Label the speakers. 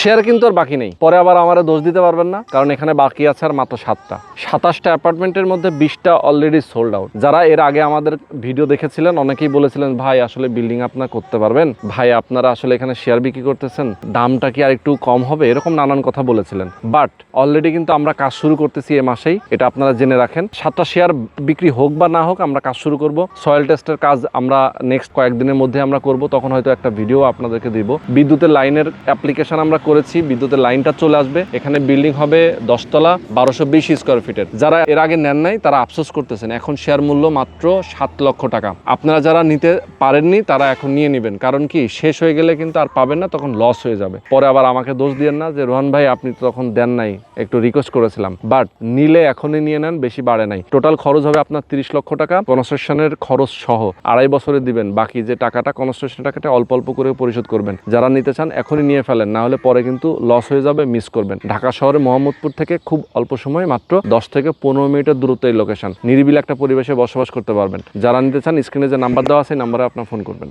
Speaker 1: Share কিন্তু আর বাকি নেই। পরে আবার আমার দোষ দিতে পারবেন না, কারণ এখানে বাকি আছে আর মাত্র সাতটা। সাতাশটা অ্যাপার্টমেন্টের মধ্যে বিশটা অলরেডি সোল্ড আউট যারা এর আগে আমাদের ভিডিও দেখেছিলেন, অনেকেই বলেছিলেন, ভাই, আসলে বিল্ডিং আপনার করতে পারবেন? ভাই, আপনারা আসলে এখানে শেয়ার বিক্রি করতেছেন? দামটা কি আর একটু কম হবে? এরকম নানান কথা বলেছিলেন। বাট অলরেডি কিন্তু আমরা কাজ শুরু করতেছি এ মাসেই, এটা আপনারা জেনে রাখেন। সাতটা শেয়ার বিক্রি হোক বা না হোক, আমরা কাজ শুরু করব। সয়েল টেস্টের কাজ আমরা নেক্সট কয়েকদিনের মধ্যে আমরা করব, তখন হয়তো একটা ভিডিও আপনাদেরকে দিব। বিদ্যুতের লাইনের অ্যাপ্লিকেশন আমরা করেছি, বিদ্যুতের লাইনটা চলে আসবে। এখানে বিল্ডিং হবে দশতলা, বারোশো বিশ স্কোয়ার ফিটের যারা এর আগে নেন নাই, তারা আফসোস করতেছেন, এখন শেয়ার মূল্য মাত্র সাত লক্ষ টাকা। আপনারা যারা নিতে পারেননি, তারা এখন নিয়ে নেবেন। কারণ কি, শেষ হয়ে গেলে কিন্তু আর পাবেন না, তখন লস হয়ে যাবে। পরে আবার আমাকে দোষ দিয়েন না যে, রোহান ভাই, আপনি তো তখন দেন নাই। একটু রিকোয়েস্ট করেছিলাম। বাট নিলে এখনই নিয়ে নেন, বেশি বাড়ে নাই। টোটাল খরচ হবে আপনার তিরিশ লক্ষ টাকা। কনস্ট্রাকশনের খরচ সহ আড়াই বছরে দিবেন। বাকি যে টাকাটা কনস্ট্রাকশন টাকাটা অল্প অল্প করে পরিশোধ করবেন। যারা নিতে চান, এখনই নিয়ে ফেলেন। না হলে পরে কিন্তু লস হয়ে যাবে মিস করবেন। ঢাকা শহরে মোহাম্মদপুর থেকে খুব অল্প সময় মাত্র দশ থেকে পনেরো মিনিটের দূরত্ব এই লোকেশন নিরিবিল একটা পরিবেশে বসবাস করতে পারবেন। যারা নিতে চান স্ক্রিনে যে নাম্বার দেওয়া আছে নাম্বারে আপনার ফোন করবেন।